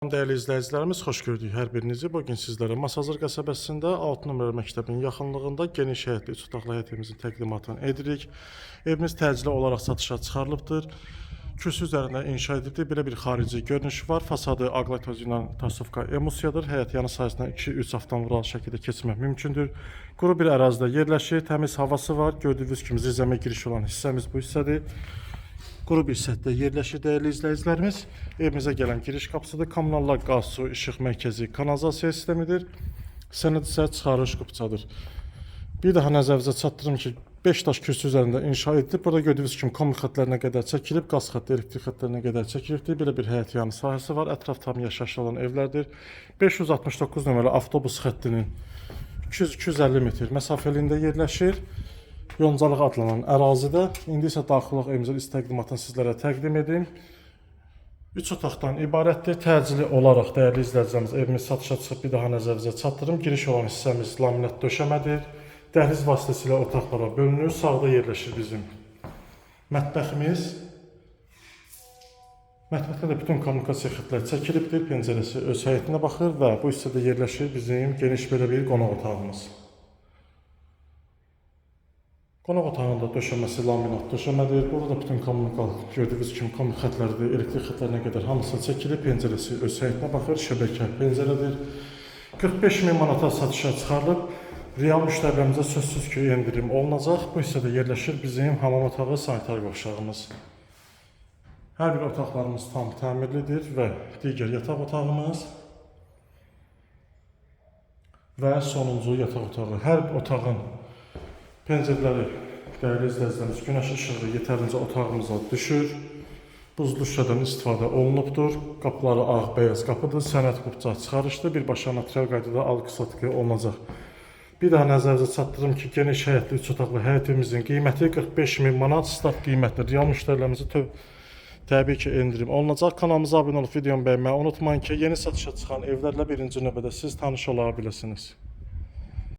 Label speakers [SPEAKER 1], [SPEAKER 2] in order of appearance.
[SPEAKER 1] Değerli izləyicilərimiz, xoş gördük hər birinizi. Bu gün sizlərə Masazır qəsəbəsində 6 nömrə məktəbin yaxınlığında geniş həyətli üç otaqlı həyətimizin təqdimatını edirik. Evimiz təcili olaraq satışa çıxarılıbdır. Kürsü üzərində inşa edildi. Belə bir xarici görünüşü var. Fasadı aqlatoz ilə tasovka emusiyadır. Həyət yanı sayəsində 2-3 avtomobil şəkildə keçmək mümkündür. Quru bir ərazidə yerləşir. Təmiz havası var. Gördüyünüz kimi zirzəmə giriş olan hissəmiz bu hissədir. Quru bir sətdə yerləşir dəyərli izləyicilərimiz. Evimizə gələn giriş qapısıdır. Kommunallar qaz, su, işıq mərkəzi, kanalizasiya sistemidir. Sənəd isə çıxarış qupçadır. Bir daha nəzərinizə çatdırım ki, 5 daş kürsü üzərində inşa edilib. Burada gördüyünüz kimi komut xətlərinə qədər çəkilib, qaz xətti, elektrik xətlərinə qədər çəkilibdir. Belə bir həyət yanı sahəsi var. Ətraf tam yaşayışlı olan evlərdir. 569 nömrəli avtobus xəttinin 200-250 metr məsafəliyində yerləşir. Yoncalıq adlanan ərazidə. İndi isə daxil olaq evimizin iç təqdimatını sizlərə təqdim edim. 3 otaqdan ibarətdir. Təcili olaraq dəyərli izləyicilərimiz evimiz satışa çıxıb bir daha nəzərinizə çatdırım. Giriş olan hissəmiz laminat döşəmədir. Dəhliz vasitəsilə otaqlara bölünür. Sağda yerləşir bizim mətbəximiz. Mətbəxdə də bütün kommunikasiya xətləri çəkilibdir. Pəncərəsi öz həyətinə baxır və bu hissədə yerləşir bizim geniş belə bir qonaq otağımız. Qonaq otağında döşəməsi laminat döşəmədir. Burada da bütün kommunikal gördüyünüz kimi kommunik xətlərdir, elektrik xətlərinə qədər hamısı çəkilib. Pəncərəsi öz həyətinə baxır, şəbəkə pəncərədir. 45 min manata satışa çıxarılıb. Real müştərilərimizə sözsüz ki, endirim olunacaq. Bu hissədə yerləşir bizim hamam otağı, sanitar qovşağımız. Hər bir otaqlarımız tam təmirlidir və digər yataq otağımız və sonuncu yataq otağı. Hər otağın pəncərələri dəyərli izləyicilərimiz günəş işığı yetərincə otağımıza düşür. Buzlu şüşədən istifadə olunubdur. Qapıları ağ beyaz qapıdır. Sənəd qupça çıxarışdır. Birbaşa natural qaydada alqı-satqı olunacaq. Bir daha nəzərinizə çatdırım ki, geniş həyətli 3 otaqlı həyətimizin qiyməti 45 min manat start qiymətli. Real müştərilərimizə tö təbii ki, endirim olunacaq. Kanalımıza abunə olub videomu bəyənməyi unutmayın ki, yeni satışa çıxan evlərlə birinci növbədə siz tanış ola.